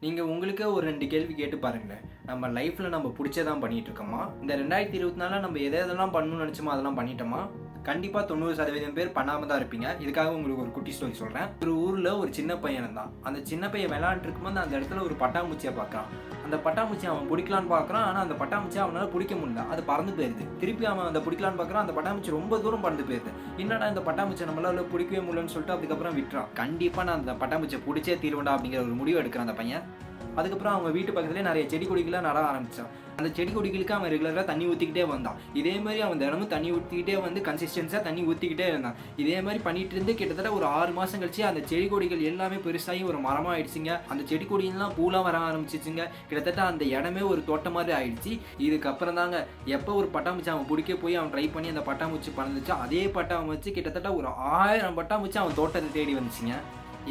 நீங்கள் உங்களுக்கே ஒரு ரெண்டு கேள்வி கேட்டு பாருங்களேன். நம்ம லைஃப்பில் நம்ம பிடிச்சதான் பண்ணிகிட்டு இருக்கோமா? இந்த ரெண்டாயிரத்தி இருபத்தி நாலில் நம்ம எதை எதெல்லாம் பண்ணணும்னு நினச்சோமோ அதெல்லாம் பண்ணிட்டோமா? கண்டிப்பாக தொண்ணூறு சதவீதம் பேர் பண்ணாமல் தான் இருப்பீங்க. இதுக்காக உங்களுக்கு ஒரு குட்டி ஸ்டோரி சொல்கிறேன் ஒரு ஊரில் ஒரு சின்ன பையன் தான் அந்த சின்ன பையன் விளையாண்டு இருக்கும்போது அந்த இடத்துல ஒரு பட்டாம்பூச்சியை பார்க்குறான். அந்த பட்டாம்பூச்சி அவன் பிடிக்கலான்னு பார்க்குறான். ஆனால் அந்த பட்டாம்பூச்சி அவனால் பிடிக்க முடியல. அது பறந்து போயிருது. திருப்பி அவன் அந்த பிடிக்கலான்னு பார்க்குறான். அந்த பட்டாம்பூச்சி ரொம்ப தூரம் பறந்து போயிருது. என்னடா இந்த பட்டாம்பூச்சி நம்மளால பிடிக்கவே முடியலன்னு சொல்லிட்டு அதுக்கப்புறம் விட்டுறான். கண்டிப்பாக நான் அந்த பட்டாம்பூச்சியை பிடிச்சே தீர்வேண்டா அப்படிங்கிற ஒரு முடிவு எடுக்கிறான் அந்த பையன். அதுக்கப்புறம் அவங்க வீட்டு பக்கத்துலேயே நிறைய செடி கொடிகள்லாம் நட ஆரம்பித்தான் அந்த செடி கொடிகளுக்கு அவன் ரெகுலராக தண்ணி ஊற்றிக்கிட்டே வந்தான். இதே மாதிரி அவன் தினமும் தண்ணி ஊற்றிக்கிட்டே வந்து கன்சிஸ்டன்ஸாக தண்ணி ஊற்றிக்கிட்டே இருந்தான். இதே மாதிரி பண்ணிட்டு இருந்து கிட்டத்தட்ட ஒரு ஆறு மாதம் கழிச்சு அந்த செடி கொடிகள் எல்லாமே பெருசாகி ஒரு மரமாக ஆயிடுச்சுங்க. அந்த செடி கொடியெல்லாம் பூலாம் வர ஆரம்பிச்சிச்சுங்க. கிட்டத்தட்ட அந்த இடமே ஒரு தோட்டம் மாதிரி ஆயிடுச்சு. இதுக்கப்புறம் தாங்க எப்போ ஒரு பட்டாம்பூச்சி அவன் பிடிக்க போய் அவன் ட்ரை பண்ணி அந்த பட்டாம்பூச்சி பறந்துச்சு அதே பட்டாம்பூச்சி கிட்டத்தட்ட ஒரு ஆயிரம் பட்டாம்பூச்சி அவன் தோட்டத்தை தேடி வந்துச்சுங்க.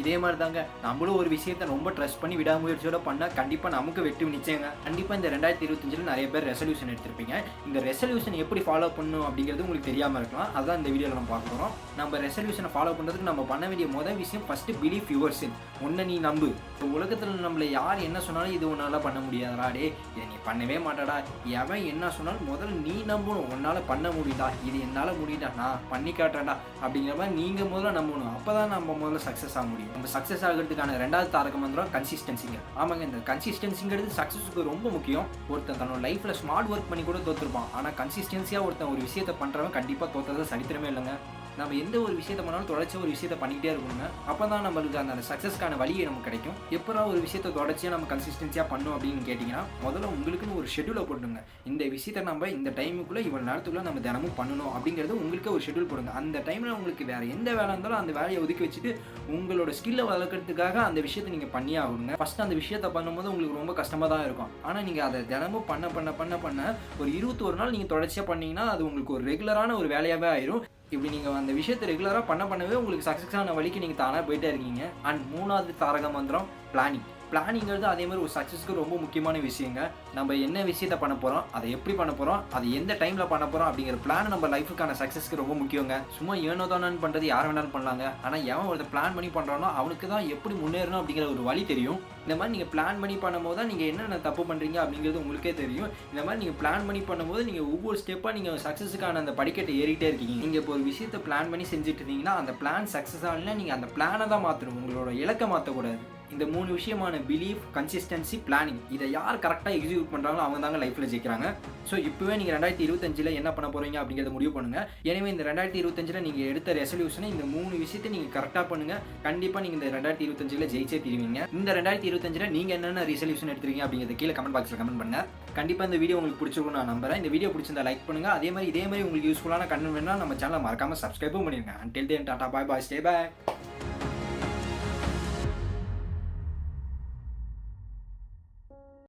இதே மாதிரி தாங்க நம்மளும் ஒரு விஷயத்த ரொம்ப ட்ரஸ்ட் பண்ணி விடாமுயற்சியோட பண்ணால் கண்டிப்பாக நமக்கு வெற்றி நிச்சயங்க. கண்டிப்பாக இந்த ரெண்டாயிரத்தி இருபத்தஞ்சில் நிறைய பேர் ரெசல்யூஷன் எடுத்திருப்பீங்க. இந்த ரெசல்யூஷன் எப்படி ஃபாலோ பண்ணும் அப்படிங்கிறது உங்களுக்கு தெரியாமல் இருக்கலாம். அதான் இந்த வீடியோவில் நம்ம பார்க்க போகிறோம் நம்ம ரெசல்யூஷனை ஃபாலோ பண்ணுறதுக்கு நம்ம பண்ண வேண்டிய முதல் விஷயம் ஃபஸ்ட்டு பிலீஃப் யுவர் செல் நீ நம்பு. இப்போ உலகத்தில் நம்மளை யார் என்ன சொன்னாலும் இது உன்னால் பண்ண முடியாதடா டே இதை நீ பண்ணவே மாட்டாடா. எவன் என்ன சொன்னாலும் முதல்ல நீ நம்பணும். உன்னால் பண்ண முடியுதா? இது என்னால் முடியுதா? நான் பண்ணி காட்டுறேன்டா. அப்படிங்கிற மாதிரி நீங்கள் முதல்ல நம்பணும். அப்போ தான் நம்ம முதல்ல சக்ஸஸ் ஆக முடியும். நம்ம சக்ஸஸ் ஆகிறதுக்கான ரெண்டாவது தாரக மந்திரம் கன்சிஸ்டன்சிங்க ஆமாங்க இந்த கன்சிஸ்டன்சிங்கிறது சக்ஸஸுக்கு ரொம்ப முக்கியம். ஒருத்தன் தன்னோட லைஃப்பில் ஸ்மார்ட் ஒர்க் பண்ணி கூட தோற்றுருப்பான் ஆனால் கன்சிஸ்டன்சியாக ஒருத்தன் ஒரு விஷயத்தை பண்ணுறவன் கண்டிப்பாக தோத்துறது சரித்திரமே இல்லைங்க. நம்ம எந்த ஒரு விஷயத்த பண்ணாலும் தொடர்ச்சியாக ஒரு விஷயத்த பண்ணிக்கிட்டே இருக்கணுங்க அப்போ தான் நம்மளுக்கு அந்த சக்ஸஸ்க்கான வழியை நமக்கு கிடைக்கும். எப்போ ஒரு விஷயத்தை தொடர்ச்சியாக நம்ம கன்சிஸ்டன்சியாக பண்ணும் அப்படின்னு கேட்டிங்கன்னா முதல்ல உங்களுக்குன்னு ஒரு ஷெடியூலை போட்டுங்க இந்த விஷயத்தை நம்ம இந்த டைமுக்குள்ளே இவ்வளோ நேரத்துக்குள்ளே நம்ம தினமும் பண்ணணும் அப்படிங்கிறது உங்களுக்கு ஒரு ஷெடியூல் போடுங்க. அந்த டைமில் உங்களுக்கு வேறு எந்த வேலை இருந்தாலும் அந்த வேலையை ஒதுக்கி வச்சுட்டு உங்களோட ஸ்கில்லை வளர்க்குறதுக்காக அந்த விஷயத்தை நீங்கள் பண்ணியே ஆகணுங்க. ஃபஸ்ட்டு அந்த விஷயத்தை பண்ணும்போது உங்களுக்கு ரொம்ப கஷ்டமாக தான் இருக்கும். ஆனால் நீங்கள் அதை தினமும் பண்ண பண்ண பண்ண பண்ண ஒரு இருபத்தொரு நாள் நீங்கள் தொடர்ச்சியாக பண்ணீங்கன்னா அது உங்களுக்கு ஒரு ரெகுலரான ஒரு வேலையாகவே ஆயிரும். இப்படி நீங்கள் அந்த விஷயத்தை ரெகுலராக பண்ண பண்ணவே உங்களுக்கு சக்ஸஸான வழிக்கு நீங்கள் தானாக போயிட்டே இருக்கீங்க. அண்ட் மூணாவது தாரக மந்திரம் பிளானிங் பிளானிங்கிறது அதே மாதிரி ஒரு சக்ஸஸ்க்கு ரொம்ப முக்கியமான விஷயங்க நம்ம என்ன விஷயத்த பண்ண போகிறோம் அதை எப்படி பண்ண போகிறோம் அது எந்த டைமில் பண்ண போகிறோம் அப்படிங்கிற பிளான் நம்ம லைஃபுக்கான சக்ஸஸ்க்கு ரொம்ப முக்கியங்க சும்மா ஏனோ தானு பண்ணுறது யார் வேணாலும் பண்ணலாங்க ஆனால் எவன் ஒருத்தர் பிளான் பண்ணி பண்ணுறானோ அவனுக்கு தான் எப்படி முன்னேறணும் அப்படிங்கிற ஒரு வழி தெரியும் இந்த மாதிரி நீங்கள் பிளான் பண்ணி பண்ணும்போது தான் நீங்கள் என்னென்ன தப்பு பண்ணுறீங்க அப்படிங்கிறது உங்களுக்கே தெரியும் இந்த மாதிரி நீங்கள் பிளான் பண்ணி பண்ணும்போது நீங்கள் ஒவ்வொரு ஸ்டெப்பாக நீங்கள் சக்ஸஸுக்கான அந்த படிக்கட்டை ஏறிட்டே இருக்கீங்க. நீங்கள் இப்போ ஒரு விஷயத்தை பிளான் பண்ணி செஞ்சுட்டு இருந்தீங்கன்னா அந்த பிளான் சக்ஸஸ் ஆகலைன்னா நீங்கள் அந்த பிளானை தான் மாற்றணும் உங்களோட இலக்கை மாற்றக்கூடாது இந்த மூணு விஷயமான பிலீஃப் கன்சிஸ்டன்சி பிளானிங் இதை யார் கரெக்டாக எக்ஸிக்யூட் பண்ணுறாங்களோ அவங்க தாங்க லைஃப்பில் ஜெயிக்கிறாங்க. ஸோ இப்போவே நீங்கள் ரெண்டாயிரத்தி இருபத்தஞ்சில் என்ன பண்ண போகிறீங்க அப்படிங்கிறத முடிவு பண்ணுங்கள் எனவே இந்த ரெண்டாயிரத்தி இருபத்தஞ்சில் நீங்கள் எடுத்த ரெசல்யூஷனை இந்த மூணு விஷயத்தை நீங்கள் கரெக்டாக பண்ணுங்கள் கண்டிப்பாக நீங்கள் இந்த ரெண்டாயிரத்தி இருபத்தஞ்சில் ஜெயிச்சே தருவீங்க. இந்த ரெண்டாயிரத்தி இருபத்தஞ்சில் நீங்கள் என்னென்ன ரெசல்யூஷன் எடுத்துருக்கீங்க அப்படிங்கிறத கீழே கமெண்ட் பாக்ஸில் கமெண்ட் பண்ணுங்கள் கண்டிப்பாக இந்த வீடியோ உங்களுக்கு பிடிச்சிருக்கும் நான் நம்புறேன். இந்த வீடியோ பிடிச்சிருந்தா லைக் பண்ணுங்கள் அதே மாதிரி இதே மாதிரி உங்களுக்கு யூஸ்ஃபுல்லான கண்ணு வேணால் நம்ம சேனலை மறக்காமல் சப்ஸ்கிரைபும் பண்ணிடுங்க until then tata bye bye stay back